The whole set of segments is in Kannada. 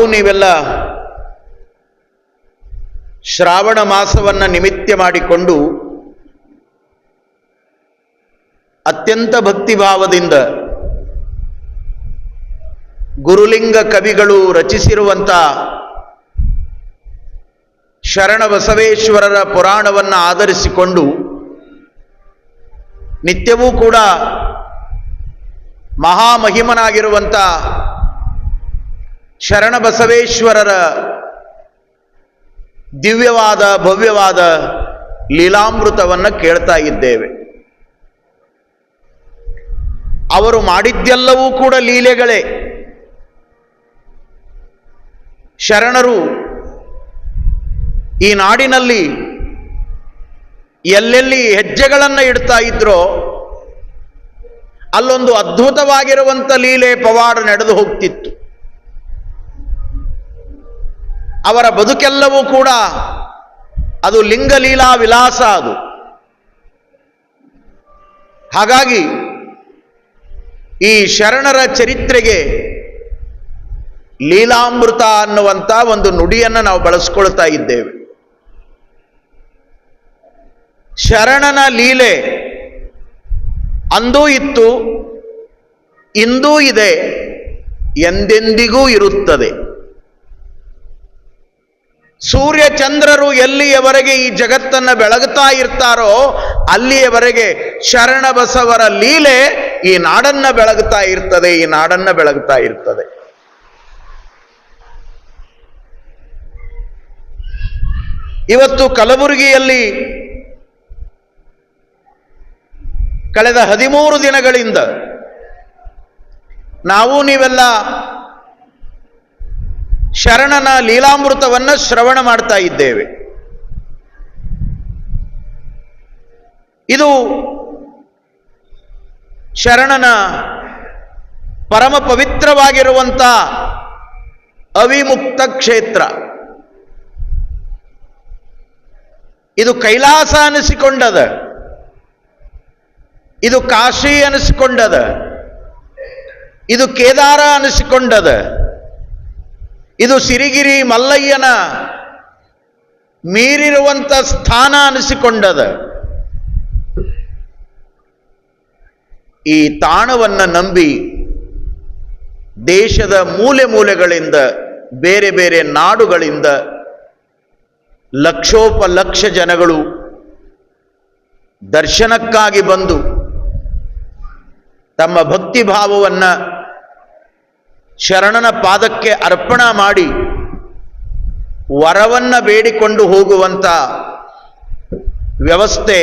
ನಾವು ನೀವೆಲ್ಲ ಶ್ರಾವಣ ಮಾಸವನ್ನು ನಿಮಿತ್ತ ಮಾಡಿಕೊಂಡು ಅತ್ಯಂತ ಭಕ್ತಿಭಾವದಿಂದ ಗುರುಲಿಂಗ ಕವಿಗಳು ರಚಿಸಿರುವಂಥ ಶರಣ ಬಸವೇಶ್ವರರ ಪುರಾಣವನ್ನು ಆಧರಿಸಿಕೊಂಡು ನಿತ್ಯವೂ ಕೂಡ ಮಹಾಮಹಿಮನಾಗಿರುವಂಥ ಶರಣ ಬಸವೇಶ್ವರರ ದಿವ್ಯವಾದ, ಭವ್ಯವಾದ ಲೀಲಾಮೃತವನ್ನು ಕೇಳ್ತಾ ಇದ್ದೇವೆ. ಅವರು ಮಾಡಿದ್ದೆಲ್ಲವೂ ಕೂಡ ಲೀಲೆಗಳೇ. ಶರಣರು ಈ ನಾಡಿನಲ್ಲಿ ಎಲ್ಲೆಲ್ಲಿ ಹೆಜ್ಜೆಗಳನ್ನು ಇಡ್ತಾ ಇದ್ರೋ, ಅಲ್ಲೊಂದು ಅದ್ಭುತವಾಗಿರುವಂಥ ಲೀಲೆ ಪವಾಡ ನಡೆದು ಹೋಗ್ತಿತ್ತು. ಅವರ ಬದುಕೆಲ್ಲವೂ ಕೂಡ ಅದು ಲಿಂಗಲೀಲಾ ವಿಲಾಸ ಅದು. ಹಾಗಾಗಿ ಈ ಶರಣರ ಚರಿತ್ರೆಗೆ ಲೀಲಾಮೃತ ಅನ್ನುವಂಥ ಒಂದು ನುಡಿಯನ್ನು ನಾವು ಬಳಸ್ಕೊಳ್ತಾ ಇದ್ದೇವೆ. ಶರಣನ ಲೀಲೆ ಅಂದೂ ಇತ್ತು, ಇಂದೂ ಇದೆ, ಎಂದೆಂದಿಗೂ ಇರುತ್ತದೆ. ಸೂರ್ಯ ಚಂದ್ರರು ಎಲ್ಲಿಯವರೆಗೆ ಈ ಜಗತ್ತನ್ನು ಬೆಳಗುತ್ತಾ ಇರ್ತಾರೋ ಅಲ್ಲಿಯವರೆಗೆ ಶರಣ ಬಸವರ ಲೀಲೆ ಈ ನಾಡನ್ನ ಬೆಳಗುತ್ತಾ ಇರ್ತದೆ, ಈ ನಾಡನ್ನ ಬೆಳಗುತ್ತಾ ಇರ್ತದೆ. ಇವತ್ತು ಕಲಬುರಗಿಯಲ್ಲಿ ಕಳೆದ ಹದಿಮೂರು ದಿನಗಳಿಂದ ನಾವು ನೀವೆಲ್ಲ ಶರಣನ ಲೀಲಾಮೃತವನ್ನು ಶ್ರವಣ ಮಾಡ್ತಾ ಇದ್ದೇವೆ. ಇದು ಶರಣನ ಪರಮ ಪವಿತ್ರವಾಗಿರುವಂಥ ಅವಿಮುಕ್ತ ಕ್ಷೇತ್ರ. ಇದು ಕೈಲಾಸ ಅನಿಸಿಕೊಂಡದ. ಇದು ಕಾಶಿ ಅನಿಸಿಕೊಂಡದ. ಇದು ಕೇದಾರ ಅನಿಸಿಕೊಂಡದ. ಇದು ಸಿರಿಗಿರಿ ಮಲ್ಲಯ್ಯನ ಮೀರಿರುವಂಥ ಸ್ಥಾನ ಅನಿಸಿಕೊಂಡದ. ಈ ತಾಣವನ್ನು ನಂಬಿ ದೇಶದ ಮೂಲೆ ಮೂಲೆಗಳಿಂದ ಬೇರೆ ಬೇರೆ ನಾಡುಗಳಿಂದ ಲಕ್ಷೋಪಲಕ್ಷ ಜನಗಳು ದರ್ಶನಕ್ಕಾಗಿ ಬಂದು ತಮ್ಮ ಭಕ್ತಿ ಭಾವವನ್ನು ಶರಣನ ಪಾದಕ್ಕೆ ಅರ್ಪಣ ಮಾಡಿ ವರವನ್ನ ಬೇಡಿಕೊಂಡು ಹೋಗುವಂಥ ವ್ಯವಸ್ಥೆ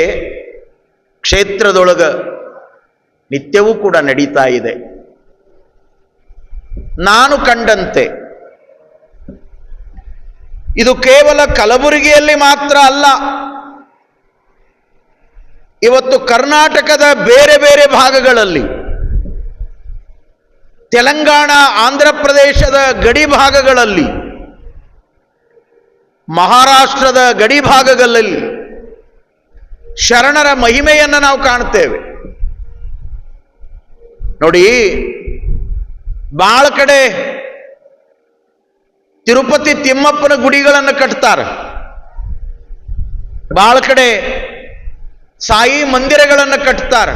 ಕ್ಷೇತ್ರದೊಳಗ ನಿತ್ಯವೂ ಕೂಡ ನಡೀತಾ ಇದೆ. ನಾನು ಕಂಡಂತೆ ಇದು ಕೇವಲ ಕಲಬುರಗಿಯಲ್ಲಿ ಮಾತ್ರ ಅಲ್ಲ, ಇವತ್ತು ಕರ್ನಾಟಕದ ಬೇರೆ ಬೇರೆ ಭಾಗಗಳಲ್ಲಿ ತೆಲಂಗಾಣ, ಆಂಧ್ರ ಪ್ರದೇಶದ ಗಡಿ ಭಾಗಗಳಲ್ಲಿ, ಮಹಾರಾಷ್ಟ್ರದ ಗಡಿ ಭಾಗಗಳಲ್ಲಿ ಶರಣರ ಮಹಿಮೆಯನ್ನು ನಾವು ಕಾಣ್ತೇವೆ ನೋಡಿ ಭಾಳ ಕಡೆ ತಿರುಪತಿ ತಿಮ್ಮಪ್ಪನ ಗುಡಿಗಳನ್ನು ಕಟ್ತಾರೆ. ಭಾಳ ಕಡೆ ಸಾಯಿ ಮಂದಿರಗಳನ್ನು ಕಟ್ತಾರೆ.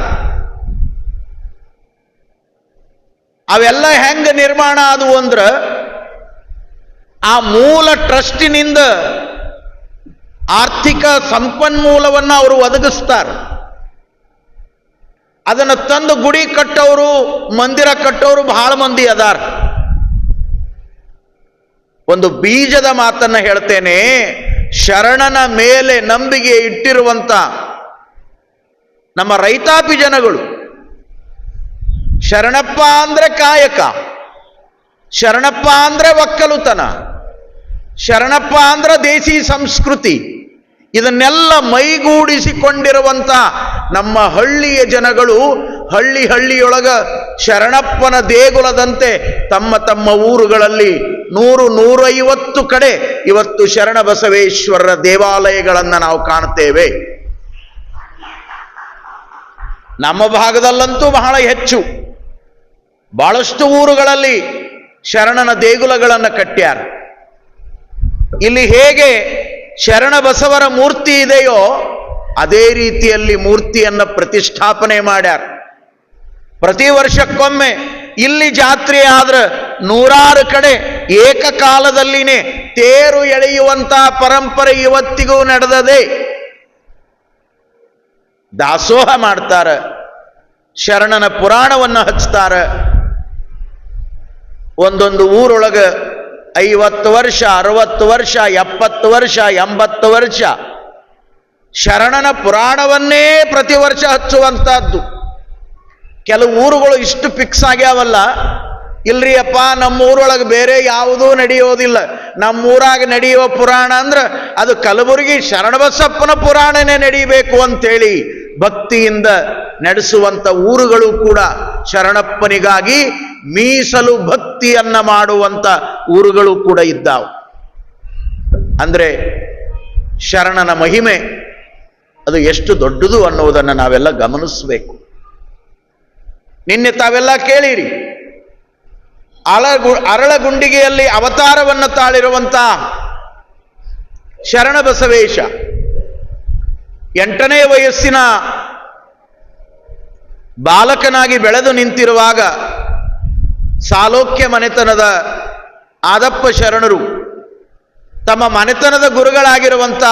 ಅವೆಲ್ಲ ಹೆಂಗ ನಿರ್ಮಾಣ ಆದವು ಅಂದ್ರ ಆ ಮೂಲ ಟ್ರಸ್ಟಿನಿಂದ ಆರ್ಥಿಕ ಸಂಪನ್ಮೂಲವನ್ನು ಅವರು ಒದಗಿಸ್ತಾರೆ. ಅದನ್ನು ತಂದು ಗುಡಿ ಕಟ್ಟೋರು, ಮಂದಿರ ಕಟ್ಟೋರು ಬಹಳ ಮಂದಿ ಅದಾರ. ಒಂದು ಬೀಜದ ಮಾತನ್ನ ಹೇಳ್ತೇನೆ, ಶರಣನ ಮೇಲೆ ನಂಬಿಕೆ ಇಟ್ಟಿರುವಂತ ನಮ್ಮ ರೈತಾಪಿ ಜನಗಳು ಶರಣಪ್ಪ ಅಂದ್ರೆ ಕಾಯಕ. ಶರಣಪ್ಪ ಅಂದ್ರೆ ಒಕ್ಕಲುತನ. ಶರಣಪ್ಪ ಅಂದ್ರೆ ದೇಸಿ ಸಂಸ್ಕೃತಿ. ಇದನ್ನೆಲ್ಲ ಮೈಗೂಡಿಸಿಕೊಂಡಿರುವಂತ ನಮ್ಮ ಹಳ್ಳಿಯ ಜನಗಳು ಹಳ್ಳಿ ಹಳ್ಳಿಯೊಳಗ ಶರಣಪ್ಪನ ದೇಗುಲದಂತೆ ತಮ್ಮ ತಮ್ಮ ಊರುಗಳಲ್ಲಿ ನೂರು ನೂರೈವತ್ತು ಕಡೆ ಇವತ್ತು ಶರಣ ಬಸವೇಶ್ವರರ ದೇವಾಲಯಗಳನ್ನು ನಾವು ಕಾಣ್ತೇವೆ. ನಮ್ಮ ಭಾಗದಲ್ಲಂತೂ ಬಹಳ ಹೆಚ್ಚು. ಬಹಳಷ್ಟು ಊರುಗಳಲ್ಲಿ ಶರಣನ ದೇಗುಲಗಳನ್ನು ಕಟ್ಟ್ಯಾರ. ಇಲ್ಲಿ ಹೇಗೆ ಶರಣ ಬಸವರ ಮೂರ್ತಿ ಇದೆಯೋ ಅದೇ ರೀತಿಯಲ್ಲಿ ಮೂರ್ತಿಯನ್ನು ಪ್ರತಿಷ್ಠಾಪನೆ ಮಾಡ್ಯಾರ. ಪ್ರತಿ ವರ್ಷಕ್ಕೊಮ್ಮೆ ಇಲ್ಲಿ ಜಾತ್ರೆ ಆದ್ರೆ ನೂರಾರು ಕಡೆ ಏಕಕಾಲದಲ್ಲಿನೇ ತೇರು ಎಳೆಯುವಂತಹ ಪರಂಪರೆ ಇವತ್ತಿಗೂ ನಡೆದದೆ. ದಾಸೋಹ ಮಾಡ್ತಾರ, ಶರಣನ ಪುರಾಣವನ್ನು ಹಚ್ತಾರ ಒಂದೊಂದು ಊರೊಳಗೆ ಐವತ್ತು ವರ್ಷ, ಅರವತ್ತು ವರ್ಷ, ಎಪ್ಪತ್ತು ವರ್ಷ, ಎಂಬತ್ತು ವರ್ಷ ಶರಣನ ಪುರಾಣವನ್ನೇ ಪ್ರತಿ ವರ್ಷ ಹಚ್ಚುವಂಥದ್ದು ಕೆಲವು ಊರುಗಳು ಇಷ್ಟು ಫಿಕ್ಸ್ ಆಗ್ಯಾವಲ್ಲ ಇಲ್ರಿ ಅಪ್ಪ ನಮ್ಮ ಊರೊಳಗೆ ಬೇರೆ ಯಾವುದೂ ನಡೆಯೋದಿಲ್ಲ. ನಮ್ಮೂರಾಗ ನಡೆಯುವ ಪುರಾಣ ಅಂದ್ರೆ ಅದು ಕಲಬುರಗಿ ಶರಣಬಸಪ್ಪನ ಪುರಾಣನೇ ನಡೀಬೇಕು ಅಂತೇಳಿ ಭಕ್ತಿಯಿಂದ ನಡೆಸುವಂತ ಊರುಗಳು ಕೂಡ ಶರಣಪ್ಪನಿಗಾಗಿ ಮೀಸಲು ಭಕ್ತಿಯನ್ನ ಮಾಡುವಂತ ಊರುಗಳು ಕೂಡ ಇದ್ದಾವೆ. ಅಂದ್ರೆ ಶರಣನ ಮಹಿಮೆ ಅದು ಎಷ್ಟು ದೊಡ್ಡದು ಅನ್ನುವುದನ್ನು ನಾವೆಲ್ಲ ಗಮನಿಸಬೇಕು. ನಿನ್ನೆ ತಾವೆಲ್ಲ ಕೇಳಿರಿ, ಅಳಗು ಅರಳಗುಂಡಿಗೆಯಲ್ಲಿ ಅವತಾರವನ್ನು ತಾಳಿರುವಂತ ಶರಣ ಬಸವೇಶ. ಎಂಟನೇ ವಯಸ್ಸಿನ ಬಾಲಕನಾಗಿ ಬೆಳೆದು ನಿಂತಿರುವಾಗ ಸಾಲೋಕ್ಯ ಮನೆತನದ ಆದಪ್ಪ ಶರಣರು ತಮ್ಮ ಮನೆತನದ ಗುರುಗಳಾಗಿರುವಂಥ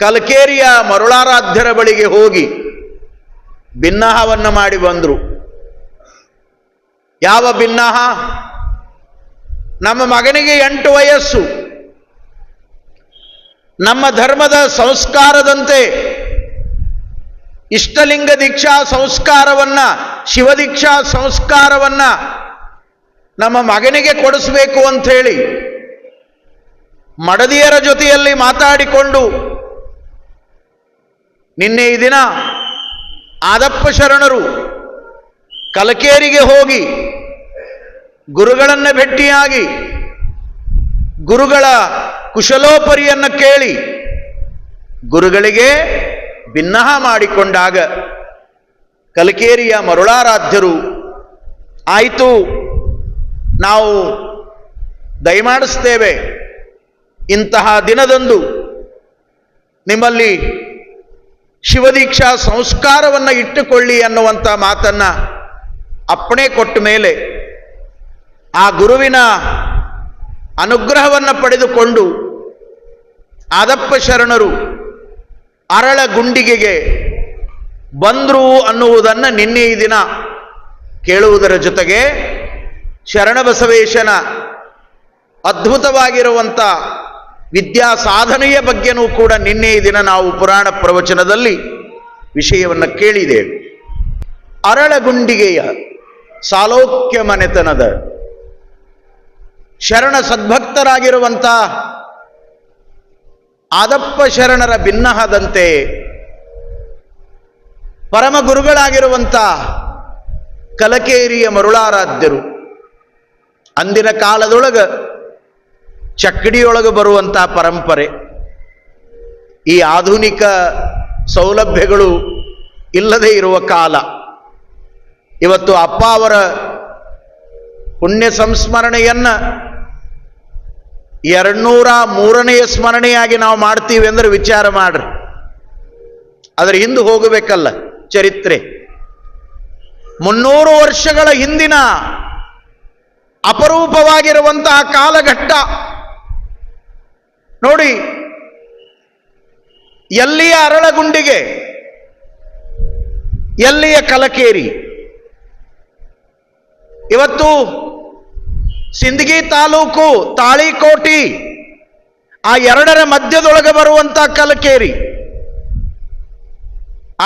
ಕಲ್ಕೇರಿಯ ಮರುಳಾರಾಧ್ಯರ ಬಳಿಗೆ ಹೋಗಿ ಭಿನ್ನಹವನ್ನು ಮಾಡಿ ಬಂದರು. ಯಾವ ಭಿನ್ನಹ ನಮ್ಮ ಮಗನಿಗೆ ಎಂಟು ವಯಸ್ಸು. ನಮ್ಮ ಧರ್ಮದ ಸಂಸ್ಕಾರದಂತೆ ಇಷ್ಟಲಿಂಗ ದೀಕ್ಷಾ ಸಂಸ್ಕಾರವನ್ನ ಶಿವದೀಕ್ಷಾ ಸಂಸ್ಕಾರವನ್ನ ನಮ್ಮ ಮಗನಿಗೆ ಕೊಡಿಸಬೇಕು ಅಂಥೇಳಿ ಮಡದಿಯರ ಜೊತೆಯಲ್ಲಿ ಮಾತಾಡಿಕೊಂಡು ನಿನ್ನೆ ಈ ದಿನ ಆದಪ್ಪ ಶರಣರು ಕಲಕೇರಿಗೆ ಹೋಗಿ ಗುರುಗಳನ್ನು ಭೇಟಿಯಾಗಿ ಗುರುಗಳ ಕುಶಲೋಪರಿಯನ್ನು ಕೇಳಿ ಗುರುಗಳಿಗೆ ಭಿನ್ನಹ ಮಾಡಿಕೊಂಡಾಗ ಕಲಕೇರಿಯ ಮರುಳಾರಾಧ್ಯರು, ಆಯಿತು, ನಾವು ದಯಮಾಡಿಸ್ತೇವೆ. ಇಂತಹ ದಿನದಂದು ನಿಮ್ಮಲ್ಲಿ ಶಿವದೀಕ್ಷಾ ಸಂಸ್ಕಾರವನ್ನು ಇಟ್ಟುಕೊಳ್ಳಿ ಅನ್ನುವಂಥ ಮಾತನ್ನು ಅಪ್ಪಣೆ ಕೊಟ್ಟ ಮೇಲೆ ಆ ಗುರುವಿನ ಅನುಗ್ರಹವನ್ನು ಪಡೆದುಕೊಂಡು ಆದಪ್ಪ ಶರಣರು ಅರಳ ಗುಂಡಿಗೆಗೆ ಬಂದ್ರು ಅನ್ನುವುದನ್ನು ನಿನ್ನೆ ಈ ದಿನ ಕೇಳುವುದರ ಜೊತೆಗೆ ಶರಣಬಸವೇಶನ ಅದ್ಭುತವಾಗಿರುವಂಥ ವಿದ್ಯಾ ಸಾಧನೆಯ ಬಗ್ಗೆನೂ ಕೂಡ ನಿನ್ನೆ ಈ ದಿನ ನಾವು ಪುರಾಣ ಪ್ರವಚನದಲ್ಲಿ ವಿಷಯವನ್ನು ಕೇಳಿದ್ದೇವೆ. ಅರಳಗುಂಡಿಗೆಯ ಸಾಲೋಕ್ಯ ಮನೆತನದ ಶರಣ ಸದ್ಭಕ್ತರಾಗಿರುವಂಥ ಆದಪ್ಪ ಶರಣರ ಭಿನ್ನಹದಂತೆ ಪರಮ ಗುರುಗಳಾಗಿರುವಂಥ ಕಲಕೇರಿಯ ಮರುಳಾರಾಧ್ಯರು. ಅಂದಿನ ಕಾಲದೊಳಗ ಚಕ್ಕಡಿಯೊಳಗೆ ಬರುವಂಥ ಪರಂಪರೆ. ಈ ಆಧುನಿಕ ಸೌಲಭ್ಯಗಳು ಇಲ್ಲದೆ ಇರುವ ಕಾಲ. ಇವತ್ತು ಅಪ್ಪ ಅವರ ಪುಣ್ಯ ಸಂಸ್ಮರಣೆಯನ್ನ ಎರಡ್ನೂರ ಮೂರನೆಯ ಸ್ಮರಣೆಯಾಗಿ ನಾವು ಮಾಡ್ತೀವಿ ಅಂದ್ರೆ ವಿಚಾರ ಮಾಡ್ರಿ. ಅದರ ಹಿಂದೆ ಹೋಗಬೇಕಲ್ಲ ಚರಿತ್ರೆ. ಮುನ್ನೂರು ವರ್ಷಗಳ ಹಿಂದಿನ ಅಪರೂಪವಾಗಿರುವಂತಹ ಕಾಲಘಟ್ಟ. ನೋಡಿ, ಎಲ್ಲಿಯ ಅರಳಗುಂಡಿಗೆ, ಎಲ್ಲಿಯ ಕಲಕೇರಿ. ಇವತ್ತು ಸಿಂದಗಿ ತಾಲೂಕು ತಾಳಿಕೋಟಿ, ಆ ಎರಡರ ಮಧ್ಯದೊಳಗೆ ಬರುವಂತ ಕಲಕೇರಿ.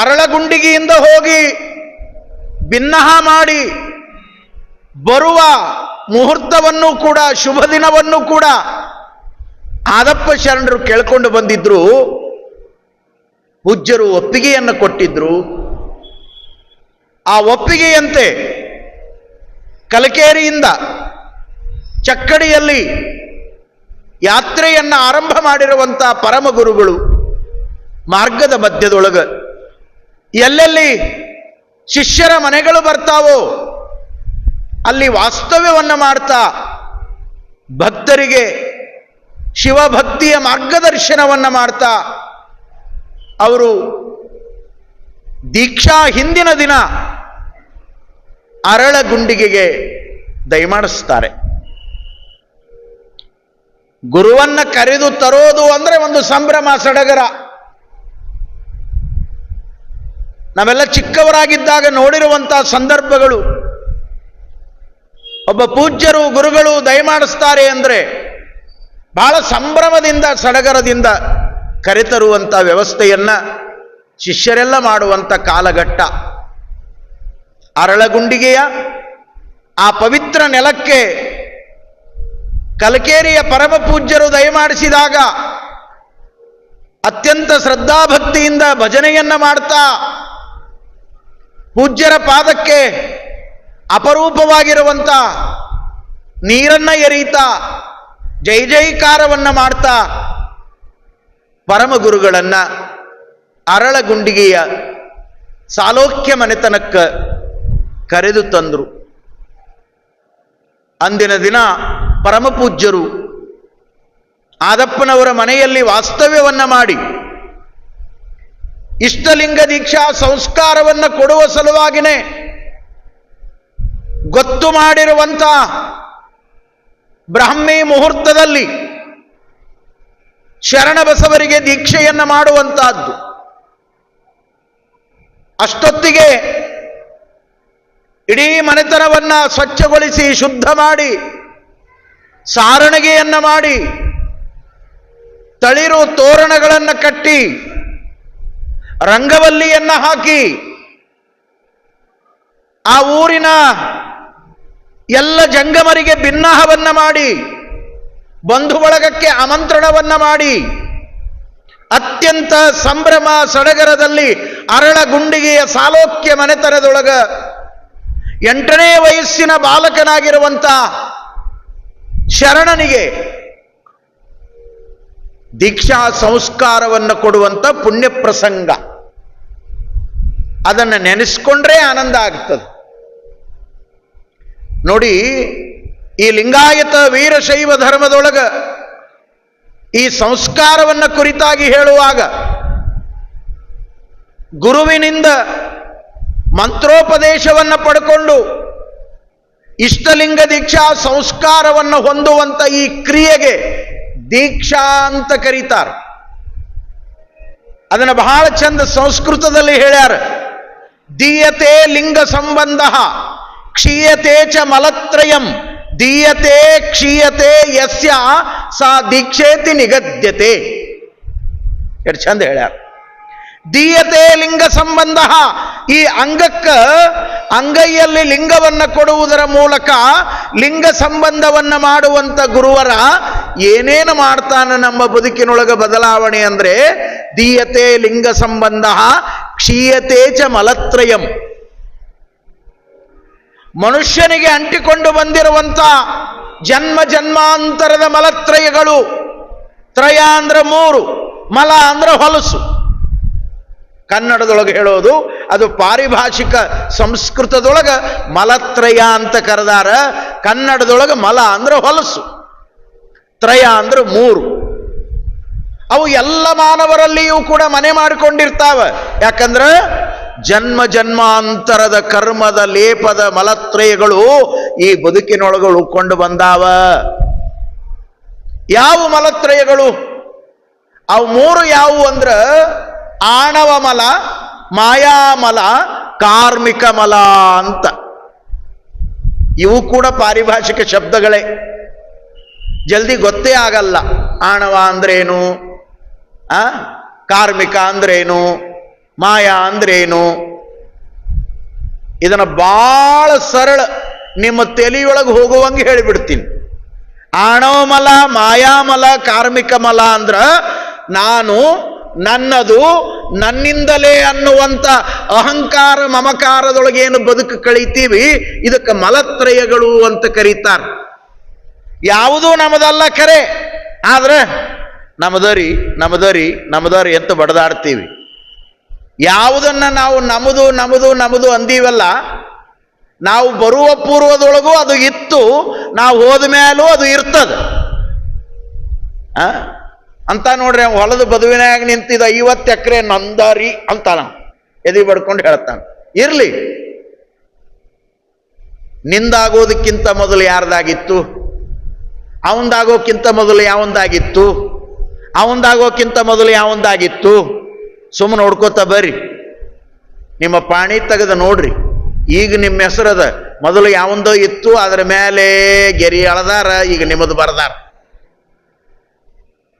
ಅರಳಗುಂಡಿಗೆಯಿಂದ ಹೋಗಿ ಭಿನ್ನಹ ಮಾಡಿ ಬರುವ ಮುಹೂರ್ತವನ್ನು ಕೂಡ, ಶುಭ ದಿನವನ್ನು ಕೂಡ ಆದಪ್ಪ ಶರಣರು ಕೇಳ್ಕೊಂಡು ಬಂದಿದ್ರು. ಪೂಜ್ಯರು ಒಪ್ಪಿಗೆಯನ್ನು ಕೊಟ್ಟಿದ್ರು. ಆ ಒಪ್ಪಿಗೆಯಂತೆ ಕಲಕೇರಿಯಿಂದ ಚಕ್ಕಡಿಯಲ್ಲಿ ಯಾತ್ರೆಯನ್ನು ಆರಂಭ ಮಾಡಿರುವಂಥ ಪರಮ ಗುರುಗಳು ಮಾರ್ಗದ ಮಧ್ಯದೊಳಗೆ ಎಲ್ಲೆಲ್ಲಿ ಶಿಷ್ಯರ ಮನೆಗಳು ಬರ್ತಾವೋ ಅಲ್ಲಿ ವಾಸ್ತವ್ಯವನ್ನು ಮಾಡ್ತಾ ಭಕ್ತರಿಗೆ ಶಿವಭಕ್ತಿಯ ಮಾರ್ಗದರ್ಶನವನ್ನು ಮಾಡ್ತಾ ಅವರು ದೀಕ್ಷಾ ಹಿಂದಿನ ದಿನ ಅರಳ ಗುಂಡಿಗೆಗೆ ದಯಮಾಡಿಸ್ತಾರೆ. ಗುರುವನ್ನ ಕರೆದು ತರೋದು ಅಂದ್ರೆ ಒಂದು ಸಂಭ್ರಮ, ಸಡಗರ. ನಾವೆಲ್ಲ ಚಿಕ್ಕವರಾಗಿದ್ದಾಗ ನೋಡಿರುವಂತಹ ಸಂದರ್ಭಗಳು. ಒಬ್ಬ ಪೂಜ್ಯರು, ಗುರುಗಳು ದಯಮಾಡಿಸ್ತಾರೆ ಅಂದ್ರೆ ಬಹಳ ಸಂಭ್ರಮದಿಂದ, ಸಡಗರದಿಂದ ಕರೆತರುವಂತ ವ್ಯವಸ್ಥೆಯನ್ನ ಶಿಷ್ಯರೆಲ್ಲ ಮಾಡುವಂತ ಕಾಲಘಟ್ಟ. ಅರಳಗುಂಡಿಗೆಯ ಆ ಪವಿತ್ರ ನೆಲಕ್ಕೆ ಕಲಕೇರಿಯ ಪರಮ ಪೂಜ್ಯರು ದಯಮಾಡಿಸಿದಾಗ ಅತ್ಯಂತ ಶ್ರದ್ಧಾಭಕ್ತಿಯಿಂದ ಭಜನೆಯನ್ನ ಮಾಡ್ತಾ ಪೂಜ್ಯರ ಪಾದಕ್ಕೆ ಅಪರೂಪವಾಗಿರುವಂತ ನೀರನ್ನ ಎರೀತಾ ಜೈ ಜೈಕಾರವನ್ನ ಮಾಡ್ತಾ ಪರಮ ಗುರುಗಳನ್ನ ಅರಳಗುಂಡಿಗೆಯ ಸಾಲೋಕ್ಯ ಮನೆತನಕ್ಕ ಕರೆದು ತಂದರು. ಅಂದಿನ ದಿನ ಪರಮಪೂಜ್ಯರು ಆದಪ್ಪನವರ ಮನೆಯಲ್ಲಿ ವಾಸ್ತವ್ಯವನ್ನು ಮಾಡಿ ಇಷ್ಟಲಿಂಗ ದೀಕ್ಷಾ ಸಂಸ್ಕಾರವನ್ನು ಕೊಡುವ ಸಲುವಾಗಿನೇ ಗೊತ್ತು ಮಾಡಿರುವಂಥ ಬ್ರಾಹ್ಮಿ ಮುಹೂರ್ತದಲ್ಲಿ ಶರಣಬಸವರಿಗೆ ದೀಕ್ಷೆಯನ್ನ ಮಾಡುವಂತಹದ್ದು. ಅಷ್ಟೊತ್ತಿಗೆ ಇಡೀ ಮನೆತನವನ್ನು ಸ್ವಚ್ಛಗೊಳಿಸಿ ಶುದ್ಧ ಮಾಡಿ ಸಾರಣೆಗೆಯನ್ನ ಮಾಡಿ, ತಳಿರು ತೋರಣಗಳನ್ನು ಕಟ್ಟಿ, ರಂಗವಲ್ಲಿಯನ್ನು ಹಾಕಿ, ಆ ಊರಿನ ಎಲ್ಲ ಜಂಗಮರಿಗೆ ಭಿನ್ನಾಹವನ್ನು ಮಾಡಿ, ಬಂಧು ಬಳಗಕ್ಕೆ ಆಮಂತ್ರಣವನ್ನು ಮಾಡಿ, ಅತ್ಯಂತ ಸಂಭ್ರಮ ಸಡಗರದಲ್ಲಿ ಅರಳ ಗುಂಡಿಗೆಯ ಸಾಲೋಕ್ಯ ಮನೆತನದೊಳಗ ಎಂಟನೇ ವಯಸ್ಸಿನ ಬಾಲಕನಾಗಿರುವಂತ ಶರಣನಿಗೆ ದೀಕ್ಷಾ ಸಂಸ್ಕಾರವನ್ನು ಕೊಡುವಂತ ಪುಣ್ಯ ಪ್ರಸಂಗ. ಅದನ್ನು ನೆನೆಸ್ಕೊಂಡ್ರೆ ಆನಂದ ಆಗ್ತದೆ. ನೋಡಿ, ಈ ಲಿಂಗಾಯತ ವೀರಶೈವ ಧರ್ಮದೊಳಗ ಈ ಸಂಸ್ಕಾರವನ್ನು ಕುರಿತಾಗಿ ಹೇಳುವಾಗ ಗುರುವಿನಿಂದ ಮಂತ್ರೋಪದೇಶವನ್ನು ಪಡ್ಕೊಂಡು ಇಷ್ಟಲಿಂಗ ದೀಕ್ಷಾ ಸಂಸ್ಕಾರವನ್ನು ಹೊಂದುವಂತ ಈ ಕ್ರಿಯೆಗೆ ದೀಕ್ಷಾ ಅಂತ ಕರೀತಾರೆ. ಅದನ್ನ ಬಹಳ ಚಂದ ಸಂಸ್ಕೃತದಲ್ಲಿ ಹೇಳ್ಯಾರ. ದೀಯತೆ ಲಿಂಗ ಸಂಬಂಧ, ಕ್ಷೀಯತೆ ಚ ಮಲತ್ರಯಂ, ದೀಯತೆ ಕ್ಷೀಯತೆ ಯಸ್ಯ, ಸಾ ದೀಕ್ಷೇತಿ ನಿಗದ್ಯತೆ. ಎಷ್ಟು ಚಂದ ಹೇಳ್ಯಾರ. ದೀಯತೆ ಲಿಂಗ ಸಂಬಂಧ, ಈ ಅಂಗಕ್ಕ ಅಂಗೈಯಲ್ಲಿ ಲಿಂಗವನ್ನು ಕೊಡುವುದರ ಮೂಲಕ ಲಿಂಗ ಸಂಬಂಧವನ್ನು ಮಾಡುವಂತ ಗುರುವರ ಏನೇನು ಮಾಡ್ತಾನೆ ನಮ್ಮ ಬದುಕಿನೊಳಗ ಬದಲಾವಣೆ ಅಂದ್ರೆ ದೀಯತೆ ಲಿಂಗ ಸಂಬಂಧ ಕ್ಷೀಯತೆ ಚ ಮಲತ್ರಯಂ. ಮನುಷ್ಯನಿಗೆ ಅಂಟಿಕೊಂಡು ಬಂದಿರುವಂಥ ಜನ್ಮ ಜನ್ಮಾಂತರದ ಮಲತ್ರಯಗಳು. ತ್ರಯ ಅಂದ್ರೆ ಮೂರು, ಮಲ ಅಂದ್ರೆ ಹೊಲಸು. ಕನ್ನಡದೊಳಗೆ ಹೇಳೋದು, ಅದು ಪಾರಿಭಾಷಿಕ ಸಂಸ್ಕೃತದೊಳಗ ಮಲತ್ರಯ ಅಂತ ಕರೆದಾರ. ಕನ್ನಡದೊಳಗೆ ಮಲ ಅಂದ್ರೆ ಹೊಲಸು, ತ್ರಯ ಅಂದ್ರೆ ಮೂರು. ಅವು ಎಲ್ಲ ಮಾನವರಲ್ಲಿಯೂ ಕೂಡ ಮನೆ ಮಾಡಿಕೊಂಡಿರ್ತಾವ. ಯಾಕಂದ್ರೆ ಜನ್ಮ ಜನ್ಮಾಂತರದ ಕರ್ಮದ ಲೇಪದ ಮಲತ್ರಯಗಳು ಈ ಬದುಕಿನೊಳಗೆ ಉಳ್ಕೊಂಡು ಬಂದಾವ. ಯಾವ ಮಲತ್ರಯಗಳು? ಅವು ಮೂರು ಯಾವುವು ಅಂದ್ರ ಆಣವ ಮಲ ಮಾಯಾಮಲ ಕಾರ್ಮಿಕ ಮಲ ಅಂತ. ಇವು ಕೂಡ ಪಾರಿಭಾಷಿಕ ಶಬ್ದಗಳೇ. ಜಲ್ದಿ ಗೊತ್ತೇ ಆಗಲ್ಲ. ಆಣವ ಅಂದ್ರೇನು? ಆ? ಕಾರ್ಮಿಕ ಅಂದ್ರೇನು? ಮಾಯಾ ಅಂದ್ರೇನು? ಇದನ್ನ ಬಹಳ ಸರಳ ನಿಮ್ಮ ತಲೆಯೊಳಗೆ ಹೋಗುವಂಗೆ ಹೇಳಿಬಿಡ್ತೀನಿ. ಆಣವ ಮಲ ಮಾಯಾಮಲ ಕಾರ್ಮಿಕ ಮಲ ಅಂದ್ರ ನಾನು ನನ್ನದು ನನ್ನಿಂದಲೇ ಅನ್ನುವಂತ ಅಹಂಕಾರ ಮಮಕಾರದೊಳಗೇನು ಬದುಕು ಕಳೀತೀವಿ, ಇದಕ್ಕೆ ಮಲತ್ರಯಗಳು ಅಂತ ಕರೀತಾರೆ. ಯಾವುದೂ ನಮ್ಮದಲ್ಲ ಕರೆ, ಆದ್ರೆ ನಮದರಿ ನಮದರಿ ನಮದರಿ ಅಂತ ಬಡದಾಡ್ತೀವಿ. ಯಾವುದನ್ನ ನಾವು ನಮದು ನಮದು ನಮದು ಅಂದೀವಲ್ಲ, ನಾವು ಬರುವ ಪೂರ್ವದೊಳಗೂ ಅದು ಇತ್ತು, ನಾವು ಹೋದ ಮೇಲೂ ಅದು ಇರ್ತದೆ? ಅಂತ ನೋಡ್ರಿ ಹೊಲದ ಬದುವಿನಾಗ ನಿಂತಿದ ಐವತ್ತು ಎಕರೆ ನಂದಾರಿ ಅಂತಾನ. ಎದಿ ಬಡ್ಕೊಂಡು ಹೇಳ್ತಾನೆ. ಇರ್ಲಿ. ನಿಂದಾಗೋದಕ್ಕಿಂತ ಮೊದಲು ಯಾರ್ದಾಗಿತ್ತು? ಅವಂದಾಗೋಕ್ಕಿಂತ ಮೊದಲು ಯಾವಂದಾಗಿತ್ತು? ಅವಂದಾಗೋಕ್ಕಿಂತ ಮೊದಲು ಯಾವಂದಾಗಿತ್ತು? ಸುಮ್ಮನೆ ನೋಡ್ಕೋತ ಬರ್ರಿ. ನಿಮ್ಮ ಪಾಣಿ ತೆಗೆದು ನೋಡ್ರಿ. ಈಗ ನಿಮ್ಮ ಹೆಸರದ ಮೊದಲು ಯಾವಂದೋ ಇತ್ತು, ಅದರ ಮೇಲೆ ಗೆರಿ ಅಳದಾರ, ಈಗ ನಿಮ್ಮದು ಬರ್ದಾರ.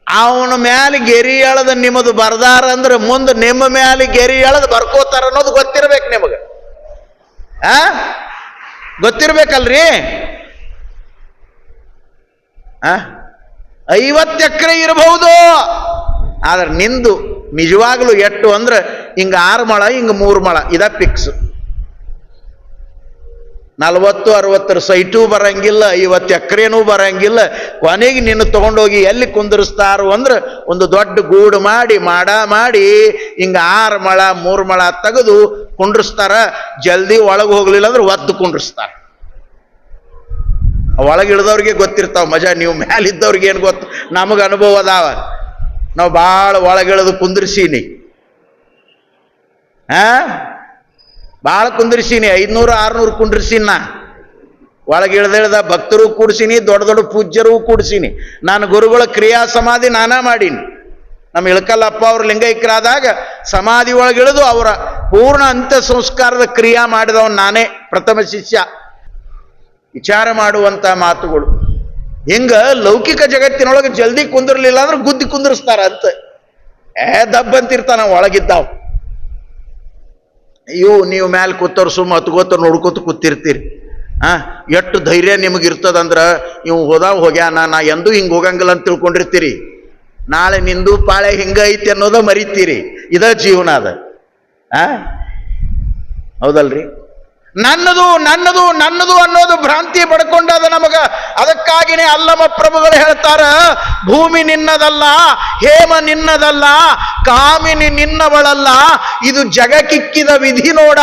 ಅವನ ಮ್ಯಾಲೆ ಗೆರಿ ಎಳದ ನಿಮ್ಮದು ಬರ್ದಾರ ಅಂದ್ರೆ ಮುಂದೆ ನಿಮ್ಮ ಮ್ಯಾಲೆ ಗೆರಿ ಎಳದ್ ಬರ್ಕೋತಾರ ಅನ್ನೋದು ಗೊತ್ತಿರ್ಬೇಕು ನಿಮಗೆ. ಆ? ಗೊತ್ತಿರ್ಬೇಕಲ್ರಿ? ಐವತ್ತು ಎಕರೆ ಇರಬಹುದು. ಆದ್ರೆ ನಿಂದು ನಿಜವಾಗ್ಲೂ ಎಟ್ಟು ಅಂದ್ರೆ ಹಿಂಗ ಆರು ಮಳ, ಹಿಂಗ ಮೂರು ಮಳ, ಇದ ಫಿಕ್ಸ್ ನಲವತ್ತು, ಅರವತ್ತರ ಸೈಟೂ ಬರಂಗಿಲ್ಲ, ಐವತ್ತು ಎಕರೆನೂ ಬರಂಗಿಲ್ಲ. ಕೊನೆಗೆ ನಿನ್ನ ತಗೊಂಡೋಗಿ ಎಲ್ಲಿ ಕುಂದಿರಿಸ್ತಾರು ಅಂದ್ರೆ ಒಂದು ದೊಡ್ಡ ಗೂಡು ಮಾಡಿ, ಮಾಡ ಮಾಡಿ, ಹಿಂಗೆ ಆರು ಮಳ, ಮೂರು ಮಳ ತೆಗೆದು ಕುಂಡ್ರಿಸ್ತಾರ. ಜಲ್ದಿ ಒಳಗೆ ಹೋಗ್ಲಿಲ್ಲ ಅಂದ್ರೆ ಒದ್ದು ಕುಂಡ್ರಿಸ್ತಾರ. ಒಳಗೆ ಇಳಿದವ್ರಿಗೆ ಗೊತ್ತಿರ್ತಾವ, ಮಜಾ, ನೀವು ಮ್ಯಾಲಿದ್ದವ್ರಿಗೆ ಏನು ಗೊತ್ತು? ನಮಗೆ ಅನುಭವ ಅದಾವ. ನಾವು ಭಾಳ ಒಳಗಿಳಿದು ಕುಂದಿರ್ಸೀನಿ. ಆ? ಭಾಳ ಕುಂದಿರ್ಸೀನಿ, ಐದ್ನೂರು, ಆರುನೂರು ಕುಂದಿರ್ಸೀನಿ ನಾ. ಒಳಗೆ ಇಳ್ದಿಳ್ದ ಭಕ್ತರು ಕೂಡ್ಸೀನಿ, ದೊಡ್ಡ ದೊಡ್ಡ ಪೂಜ್ಯರು ಕೂಡ್ಸೀನಿ. ನಾನು ಗುರುಗಳ ಕ್ರಿಯಾ ಸಮಾಧಿ ನಾನಾ ಮಾಡೀನಿ. ನಮ್ಮ ಇಳಕಲ್ಲಪ್ಪ ಅವ್ರ ಲಿಂಗೈಕ್ಯರಾದಾಗ ಸಮಾಧಿ ಒಳಗಿಳಿದು ಅವರ ಪೂರ್ಣ ಅಂತ್ಯ ಸಂಸ್ಕಾರದ ಕ್ರಿಯಾ ಮಾಡಿದವನು ನಾನೇ, ಪ್ರಥಮ ಶಿಷ್ಯ. ವಿಚಾರ ಮಾಡುವಂತ ಮಾತುಗಳು. ಹಿಂಗ ಲೌಕಿಕ ಜಗತ್ತಿನೊಳಗೆ ಜಲ್ದಿ ಕುಂದಿರ್ಲಿಲ್ಲ ಅಂದ್ರೆ ಗುದ್ದಿ ಕುಂದಿರ್ಸ್ತಾರ ಅಂತ ಏ ದಬ್ಬಂತಿರ್ತಾನ ಒಳಗಿದ್ದಾವ್. ಇವು ನೀವು ಮ್ಯಾಲೆ ಕೂತವ್ರು ಸುಮ್ಮ ಹತ್ಕೋತ ನೋಡ್ಕೋತ ಕೂತಿರ್ತೀರಿ. ಹಾಂ ಎಷ್ಟು ಧೈರ್ಯ ನಿಮಗೆ ಇರ್ತದಂದ್ರೆ ಇವು ಹೋದಾಗ ಹೋಗ್ಯಾನ, ನಾ ಎಂದೂ ಹಿಂಗೆ ಹೋಗಂಗಿಲ್ಲ ಅಂತ ತಿಳ್ಕೊಂಡಿರ್ತೀರಿ. ನಾಳೆ ನಿಂದು ಪಾಳೆ ಹಿಂಗ ಐತಿ ಅನ್ನೋದ ಮರಿತೀರಿ. ಇದ ಜೀವನ ಅದ. ಆ? ಹೌದಲ್ರಿ? ನನ್ನದು ನನ್ನದು ನನ್ನದು ಅನ್ನೋದು ಭ್ರಾಂತಿ ಪಡ್ಕೊಂಡದ ನಮಗ. ಅದಕ್ಕಾಗಿನೇ ಅಲ್ಲಮ ಪ್ರಭುಗಳು ಹೇಳ್ತಾರ, ಭೂಮಿ ನಿನ್ನದಲ್ಲ, ಹೇಮ ನಿನ್ನದಲ್ಲ, ಕಾಮಿನಿ ನಿನ್ನವಳಲ್ಲ, ಇದು ಜಗಕ್ಕಿಕ್ಕಿದ ವಿಧಿ ನೋಡ,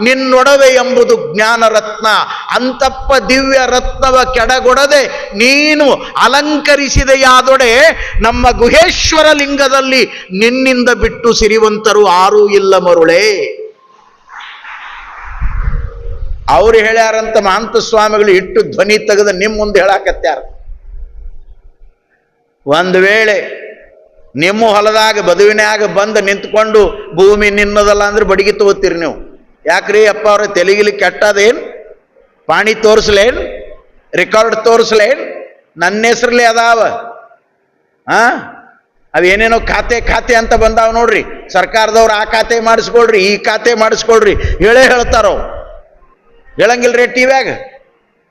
ನಿನ್ನೊಡವೆ ಎಂಬುದು ಜ್ಞಾನ ರತ್ನ ಅಂತಪ್ಪ ದಿವ್ಯ ರತ್ನವ ಕೆಡಗೊಡದೆ, ನೀನು ಅಲಂಕರಿಸಿದೆಯಾದೊಡೆ, ನಮ್ಮ ಗುಹೇಶ್ವರ ಲಿಂಗದಲ್ಲಿ ನಿನ್ನಿಂದ ಬಿಟ್ಟು ಸಿರಿವಂತರು ಆರೂ ಇಲ್ಲ ಮರುಳೇ. ಅವ್ರು ಹೇಳ್ಯಾರಂತ ಮಹಂತ ಸ್ವಾಮಿಗಳು ಇಟ್ಟು ಧ್ವನಿ ತೆಗೆದು ನಿಮ್ಮ ಮುಂದೆ ಹೇಳಾಕತ್ಯಾರ. ಒಂದು ವೇಳೆ ನಿಮ್ಮ ಹೊಲದಾಗ ಬದುವಿನಾಗ ಬಂದು ನಿಂತ್ಕೊಂಡು ಭೂಮಿ ನಿನ್ನದಲ್ಲ ಅಂದ್ರೆ ಬಡಿಗೆ ತಗೋತೀರಿ ನೀವು. ಯಾಕ್ರಿ ಅಪ್ಪ ಅವ್ರ ತೆಲಿಗಿಲಿ ಕೆಟ್ಟದೇನು? ಪಾಣಿ ತೋರಿಸ್ಲೇನ್? ರೆಕಾರ್ಡ್ ತೋರಿಸ್ಲೇನ್? ನನ್ನ ಹೆಸ್ರಲ್ಲೇ ಅದಾವ. ಆ? ಅವೇನೇನೋ ಖಾತೆ ಖಾತೆ ಅಂತ ಬಂದಾವ ನೋಡ್ರಿ. ಸರ್ಕಾರದವ್ರು ಆ ಖಾತೆ ಮಾಡಿಸ್ಕೊಳ್ರಿ, ಈ ಖಾತೆ ಮಾಡಿಸ್ಕೊಳ್ರಿ. ಹೇಳೇ ಹೇಳ್ತಾರವ್ T ಟಿವ್ಯಾಗ?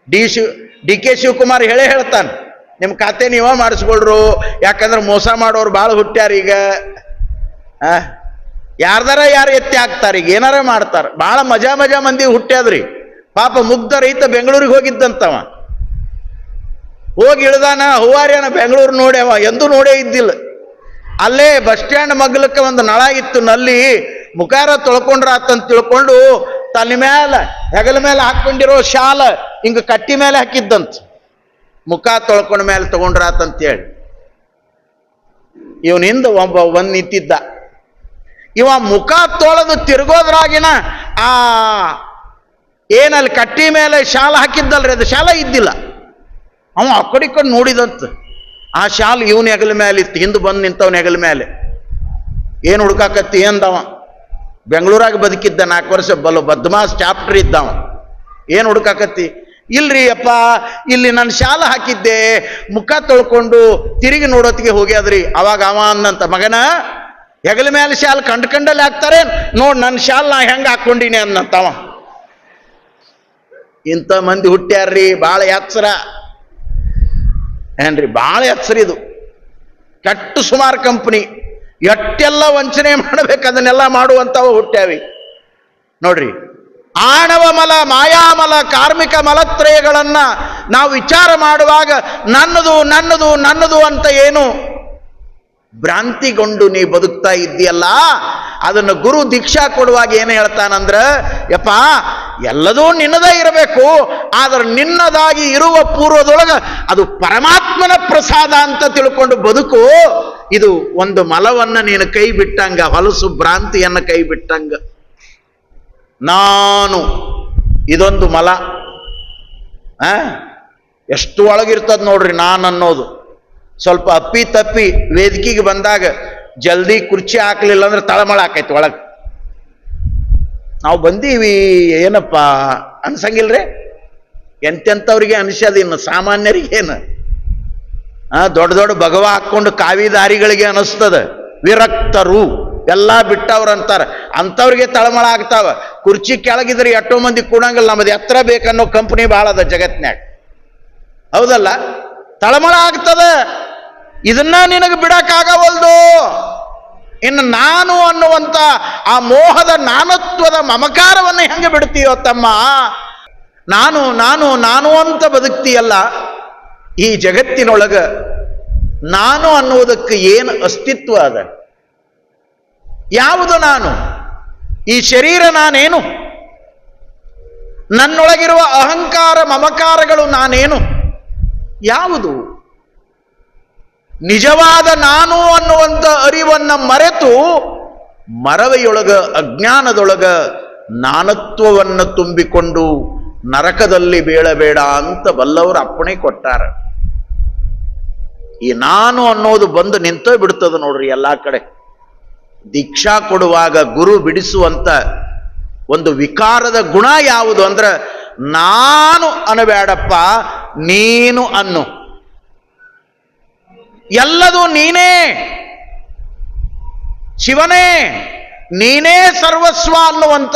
D Shiv D K Shivakumar ಹೇಳೇ ಹೇಳ್ತಾನೆ ನಿಮ್ಮ ಖಾತೆ ನೀವ ಮಾಡಿಸ್ಕೊಳ್ರು, ಯಾಕಂದ್ರೆ ಮೋಸ ಮಾಡೋರು ಭಾಳ ಹುಟ್ಟ್ಯಾರ ಈಗ. ಯಾರ್ದಾರ ಯಾರು ಎತ್ತಿ ಹಾಕ್ತಾರೆ, ಈಗ ಏನಾರ ಮಾಡ್ತಾರೆ. ಭಾಳ ಮಜಾ ಮಜಾ ಮಂದಿ ಹುಟ್ಟ್ಯಾದ್ರಿ. ಪಾಪ ಮುಗ್ಧ ರೈತ ಬೆಂಗಳೂರಿಗೆ ಹೋಗಿದ್ದಂತವ. ಹೋಗಿ ಇಳ್ದಾನ, ಹೂವಾರ್ಯಾನ ಬೆಂಗಳೂರು ನೋಡ್ಯಾವ ಎಂದೂ ನೋಡೇ ಇದ್ದಿಲ್ಲ. ಅಲ್ಲೇ ಬಸ್ ಸ್ಟ್ಯಾಂಡ್ ಮಗ್ಲಕ್ಕೆ ಒಂದು ನಳ ಇತ್ತು, ನಲ್ಲಿ ಮುಖಾರ ತೊಳ್ಕೊಂಡ್ರ ಆತಂತ ತಿಳ್ಕೊಂಡು ತಲೆ ಮೇಲೆ ಹೆಗಲ ಮೇಲೆ ಹಾಕೊಂಡಿರೋ ಶಾಲ ಹಿಂಗ ಕಟ್ಟಿ ಮೇಲೆ ಹಾಕಿದ್ದಂತ. ಮುಖ ತೊಳ್ಕೊಂಡ ಮೇಲೆ ತಗೊಂಡ್ರಾತಂತೇಳಿ. ಇವನಿಂದ ಒಬ್ಬ ಒಂದ್ ನಿಂತಿದ್ದ. ಇವ ಮುಖ ತೊಳೆದು ತಿರುಗೋದ್ರಾಗಿನ ಆ ಏನಲ್ಲಿ ಕಟ್ಟಿ ಮೇಲೆ ಶಾಲ ಹಾಕಿದ್ದಲ್ರಿ, ಅದು ಶಾಲ ಇದ್ದಿಲ್ಲ. ಅವ ಆ ಕಡೆ ನೋಡಿದಂತ. ಆ ಶಾಲ ಇವನ ಹೆಗಲ ಮೇಲೆ ಇತ್ತು, ಹಿಂದೆ ಬಂದು ನಿಂತವನ ಹೆಗಲ ಮೇಲೆ ಏನು ಹುಡುಕಾಕತ್ತಿ ಅಂದವ? ಬೆಂಗಳೂರಾಗ ಬದುಕಿದ್ದ ನಾಲ್ಕು ವರ್ಷ ಬಲು ಬದ್ಮಾಸ್ ಚಾಪ್ಟರ್ ಇದ್ದವ. ಏನು ಹುಡುಕಾಕತ್ತಿ? ಇಲ್ರಿ ಅಪ್ಪ, ಇಲ್ಲಿ ನಾನು ಶಾಲ ಹಾಕಿದ್ದೆ, ಮುಖ ತೊಳ್ಕೊಂಡು ತಿರುಗಿ ನೋಡೋತ್ತಿಗೆ ಹೋಗ್ಯಾದ್ರಿ. ಅವಾಗ ಅವ ಅನ್ನಂತ ಮಗನ, ಹೆಗಲ ಮೇಲೆ ಶಾಲ್ ಕಂಡು ಕಂಡಲ್ಲಿ ಹಾಕ್ತಾರೆ ನೋಡ್ ನನ್ನ ಶಾಲ್ ನಾ ಹೆಂಗೆ ಹಾಕ್ಕೊಂಡಿನಿ ಅನ್ನಂತವ ಇಂಥ ಮಂದಿ ಹುಟ್ಟ್ಯಾರ್ರಿ ಭಾಳ ಎಚ್ಚರ ಏನ್ರಿ ಭಾಳ ಎಚ್ಚರ ಇದು. ಕೆಟ್ಟು ಸುಮಾರು ಕಂಪ್ನಿ ಎಟ್ಟೆಲ್ಲ ವಂಚನೆ ಮಾಡಬೇಕು ಅದನ್ನೆಲ್ಲ ಮಾಡುವಂಥವು ಹುಟ್ಟ್ಯಾವಿ ನೋಡ್ರಿ, ಆಣವ ಮಲ ಮಾಯಾಮಲ ಕಾರ್ಮಿಕ ಮಲತ್ರಯಗಳನ್ನು ನಾವು ವಿಚಾರ ಮಾಡುವಾಗ ನನ್ನದು ನನ್ನದು ನನ್ನದು ಅಂತ ಏನು ಭ್ರಾಂತಿಗೊಂಡು ನೀ ಬದುಕ್ತಾ ಇದ್ದೀಯಲ್ಲ? ಅದನ್ನು ಗುರು ದೀಕ್ಷಾ ಕೊಡುವಾಗ ಏನು ಹೇಳ್ತಾನಂದ್ರ, ಯಪ್ಪ, ಎಲ್ಲದೂ ನಿನ್ನದೇ ಇರಬೇಕು, ಆದ್ರೆ ನಿನ್ನದಾಗಿ ಇರುವ ಪೂರ್ವದೊಳಗೆ ಅದು ಪರಮಾತ್ಮನ ಪ್ರಸಾದ ಅಂತ ತಿಳ್ಕೊಂಡು ಬದುಕು, ಇದು ಒಂದು ಮಲವನ್ನು ನೀನು ಕೈ ಬಿಟ್ಟಂಗ, ಹೊಲಸು ಭ್ರಾಂತಿಯನ್ನು ಕೈ ಬಿಟ್ಟಂಗ. ನಾನು ಇದೊಂದು ಮಲ. ಆ? ಎಷ್ಟು ಒಳಗಿರ್ತದ ನೋಡ್ರಿ ನಾನು ಅನ್ನೋದು. ಸ್ವಲ್ಪ ಅಪ್ಪಿ ತಪ್ಪಿ ವೇದಿಕೆಗೆ ಬಂದಾಗ ಜಲ್ದಿ ಕುರ್ಚಿ ಹಾಕ್ಲಿಲ್ಲ ಅಂದ್ರೆ ತಳಮಳ ಆಕೈತಿ ಒಳಗೆ. ನಾವು ಬಂದೀವಿ, ಏನಪ್ಪ ಅನ್ಸಂಗಿಲ್ರಿ? ಎಂತೆಂಥವ್ರಿಗೆ ಅನಿಸೋದು ಇನ್ನು, ಸಾಮಾನ್ಯರಿಗೆ ಏನು? ಆ, ದೊಡ್ಡ ದೊಡ್ಡ ಭಗವ ಹಾಕೊಂಡು ಕಾವಿದಾರಿಗಳಿಗೆ ಅನಿಸ್ತದ. ವಿರಕ್ತರು, ಎಲ್ಲ ಬಿಟ್ಟವ್ರು ಅಂತಾರೆ. ಅಂಥವ್ರಿಗೆ ತಳಮಳ ಆಗ್ತಾವ. ಕುರ್ಚಿ ಕೆಳಗಿದ್ರೆ ಎಷ್ಟೋ ಮಂದಿ ಕೂಡಂಗಿಲ್ಲ ನಮ್ಮದು ಎತ್ತರ ಬೇಕನ್ನೋ ಕಂಪ್ನಿ ಭಾಳ ಅದ ಜಗತ್ನ್ಯಾಗ. ಹೌದಲ್ಲ? ತಳಮಳ ಆಗ್ತದ. ಇದನ್ನ ನಿನಗೆ ಬಿಡಕ್ಕಾಗವಲ್ದು. ಇನ್ನು ನಾನು ಅನ್ನುವಂತ ಆ ಮೋಹದ ನಾನತ್ವದ ಮಮಕಾರವನ್ನು ಹೆಂಗೆ ಬಿಡ್ತೀಯೋ ತಮ್ಮ? ನಾನು ನಾನು ನಾನು ಅಂತ ಬದುಕ್ತೀಯಲ್ಲ, ಈ ಜಗತ್ತಿನೊಳಗೆ ನಾನು ಅನ್ನುವುದಕ್ಕೆ ಏನು ಅಸ್ತಿತ್ವ ಅದ? ಯಾವುದು ನಾನು? ಈ ಶರೀರ ನಾನೇನು? ನನ್ನೊಳಗಿರುವ ಅಹಂಕಾರ, ಮಮಕಾರಗಳು ನಾನೇನು? ಯಾವುದು? ನಿಜವಾದ ನಾನು ಅನ್ನುವಂಥ ಅರಿವನ್ನು ಮರೆತು ಮರವೆಯೊಳಗ, ಅಜ್ಞಾನದೊಳಗ ನಾನತ್ವವನ್ನು ತುಂಬಿಕೊಂಡು ನರಕದಲ್ಲಿ ಬೀಳಬೇಡ ಅಂತ ಬಲ್ಲವರು ಅಪ್ಪಣೆ ಕೊಟ್ಟಾರ. ಈ ನಾನು ಅನ್ನೋದು ಬಂದು ನಿಂತೋ ಬಿಡ್ತದೆ ನೋಡ್ರಿ ಎಲ್ಲ ಕಡೆ. ದೀಕ್ಷಾ ಕೊಡುವಾಗ ಗುರು ಬಿಡಿಸುವಂತ ಒಂದು ವಿಕಾರದ ಗುಣ ಯಾವುದು ಅಂದ್ರೆ, ನಾನು ಅನ್ನಬೇಡಪ್ಪ, ನೀನು ಅನ್ನು. ಎಲ್ಲದು ನೀನೇ. ಶಿವನೇ, ನೀನೇ ಸರ್ವಸ್ವ ಅನ್ನುವಂತ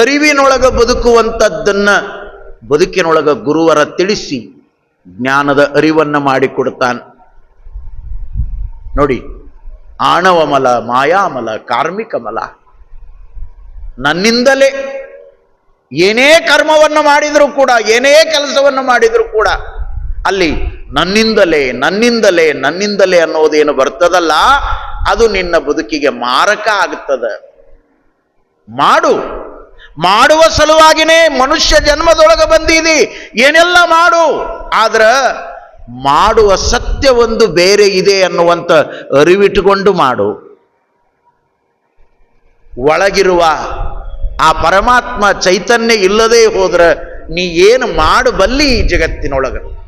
ಅರಿವಿನೊಳಗ ಬದುಕುವಂಥದ್ದನ್ನ ಬದುಕಿನೊಳಗ ಗುರುವರ ತಿಳಿಸಿ ಜ್ಞಾನದ ಅರಿವನ್ನ ಮಾಡಿಕೊಡ್ತಾನೆ. ನೋಡಿ, ಆಣವಮಲ, ಮಾಯಾಮಲ ಕಾರ್ಮಿಕ ಮಲ ನನ್ನಿಂದಲೇ ಏನೇ ಕರ್ಮವನ್ನು ಮಾಡಿದರೂ ಕೂಡ, ಏನೇ ಕೆಲಸವನ್ನು ಮಾಡಿದರೂ ಕೂಡ ಅಲ್ಲಿ ನನ್ನಿಂದಲೇ ನನ್ನಿಂದಲೇ ನನ್ನಿಂದಲೇ ಅನ್ನೋದೇನು ಬರ್ತದಲ್ಲ, ಅದು ನಿನ್ನ ಬದುಕಿಗೆ ಮಾರಕ ಆಗ್ತದ. ಮಾಡು. ಮಾಡುವ ಸಲುವಾಗಿನೇ ಮನುಷ್ಯ ಜನ್ಮದೊಳಗೆ ಬಂದಿದಿ. ಏನೆಲ್ಲ ಮಾಡು? ಆದ್ರ ಮಾಡುವ ಸತ್ಯ ಒಂದು ಬೇರೆ ಇದೆ ಅನ್ನುವಂಥ ಅರಿವಿಟ್ಟುಕೊಂಡು ಮಾಡು. ಒಳಗಿರುವ ಆ ಪರಮಾತ್ಮ ಚೈತನ್ಯ ಇಲ್ಲದೆ ಹೋದ್ರೆ ನೀ ಏನು ಮಾಡಬಲ್ಲಿ ಈ ಜಗತ್ತಿನೊಳಗ.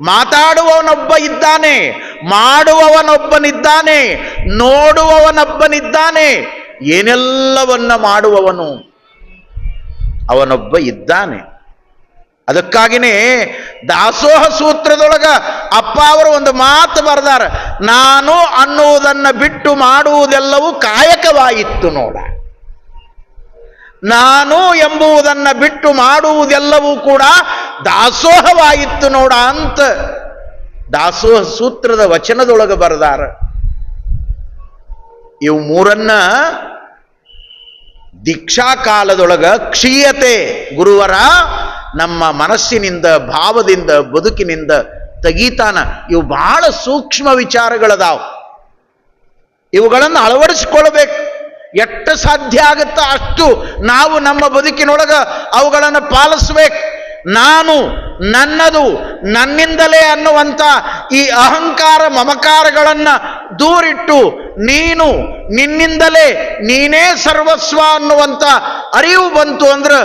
ಮಾತಾಡುವವನೊಬ್ಬ ಇದ್ದಾನೆ, ಮಾಡುವವನೊಬ್ಬನಿದ್ದಾನೆ, ನೋಡುವವನೊಬ್ಬನಿದ್ದಾನೆ, ಏನೆಲ್ಲವನ್ನ ಮಾಡುವವನು? ಅವನೊಬ್ಬ ಇದ್ದಾನೆ. ಅದಕ್ಕಾಗಿನೇ ದಾಸೋಹ ಸೂತ್ರದೊಳಗ ಅಪ್ಪ ಅವರು ಒಂದು ಮಾತು ಬರೆದಾರ, ನಾನು ಅನ್ನುವುದನ್ನು ಬಿಟ್ಟು ಮಾಡುವುದೆಲ್ಲವೂ ಕಾಯಕವಾಯಿತು ನೋಡ. ನಾನು ಎಂಬುವುದನ್ನು ಬಿಟ್ಟು ಮಾಡುವುದೆಲ್ಲವೂ ಕೂಡ ದಾಸೋಹವಾಯಿತು ನೋಡ ಅಂತ. ದಾಸೋಹ ಸೂತ್ರದ ವಚನದೊಳಗೆ ಬರೆದಾರ. ಇವು ಮೂರನ್ನ ದೀಕ್ಷಾ ಕಾಲದೊಳಗ ಕ್ಷೀಯತೆ ಗುರುವರ ನಮ್ಮ ಮನಸ್ಸಿನಿಂದ, ಭಾವದಿಂದ, ಬದುಕಿನಿಂದ ತೆಗೀತಾನ. ಇವು ಬಹಳ ಸೂಕ್ಷ್ಮ ವಿಚಾರಗಳದಾವು. ಇವುಗಳನ್ನು ಅಳವಡಿಸಿಕೊಳ್ಬೇಕು ಎಷ್ಟು ಸಾಧ್ಯ ಆಗುತ್ತೋ ಅಷ್ಟು ನಾವು ನಮ್ಮ ಬದುಕಿನೊಳಗ ಅವುಗಳನ್ನು ಪಾಲಿಸ್ಬೇಕು. ನಾನು ನನ್ನದು ನನ್ನಿಂದಲೇ ಅನ್ನುವಂಥ ಈ ಅಹಂಕಾರ ಮಮಕಾರಗಳನ್ನು ದೂರಿಟ್ಟು ನೀನು ನಿನ್ನಿಂದಲೇ ನೀನೇ ಸರ್ವಸ್ವ ಅನ್ನುವಂಥ ಅರಿವು ಬಂತು ಅಂದ್ರೆ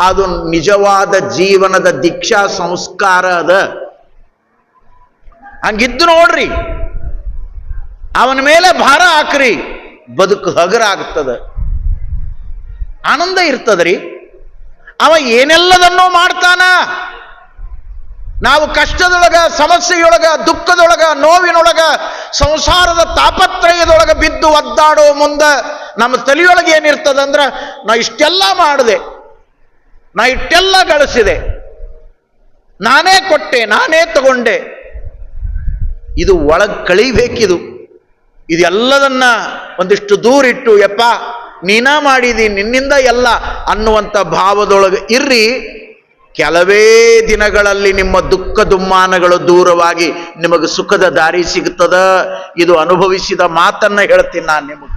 ಅದು ನಿಜವಾದ ಜೀವನದ ದೀಕ್ಷಾ ಸಂಸ್ಕಾರ ಅದ. ಹಂಗಿದ್ದು ನೋಡ್ರಿ, ಅವನ ಮೇಲೆ ಭಾರ ಹಾಕ್ರಿ. ಬದುಕು ಹಗರ ಆಗ್ತದ ಆನಂದ ಇರ್ತದ್ರಿ. ಅವ ಏನೆಲ್ಲದನ್ನೋ ಮಾಡ್ತಾನ. ನಾವು ಕಷ್ಟದೊಳಗ, ಸಮಸ್ಯೆಯೊಳಗ, ದುಃಖದೊಳಗ, ನೋವಿನೊಳಗ, ಸಂಸಾರದ ತಾಪತ್ರಯದೊಳಗ ಬಿದ್ದು ಒದ್ದಾಡೋ ಮುಂದ ನಮ್ಮ ತಲೆಯೊಳಗೆ ಏನಿರ್ತದಂದ್ರ, ನಾ ಇಷ್ಟೆಲ್ಲ ಮಾಡಿದೆ. ನಾ ಇಷ್ಟೆಲ್ಲ ಗಳಿಸಿದೆ. ನಾನೇ ಕೊಟ್ಟೆ, ನಾನೇ ತಗೊಂಡೆ. ಇದು ಒಳಗ್ ಕಳಿಬೇಕಿದು. ಇದೆಲ್ಲದನ್ನ ಒಂದಿಷ್ಟು ದೂರಿಟ್ಟು ಯಪ್ಪ, ನೀನಾ ಮಾಡಿದಿ, ನಿನ್ನಿಂದ ಎಲ್ಲ ಅನ್ನುವಂಥ ಭಾವದೊಳಗೆ ಇರ್ರಿ. ಕೆಲವೇ ದಿನಗಳಲ್ಲಿ ನಿಮ್ಮ ದುಃಖ ದುಮ್ಮಾನಗಳು ದೂರವಾಗಿ ನಿಮಗೆ ಸುಖದ ದಾರಿ ಸಿಗುತ್ತದ. ಇದು ಅನುಭವಿಸಿದ ಮಾತನ್ನ ಹೇಳ್ತೀನಿ ನಾನು ನಿಮಗೆ.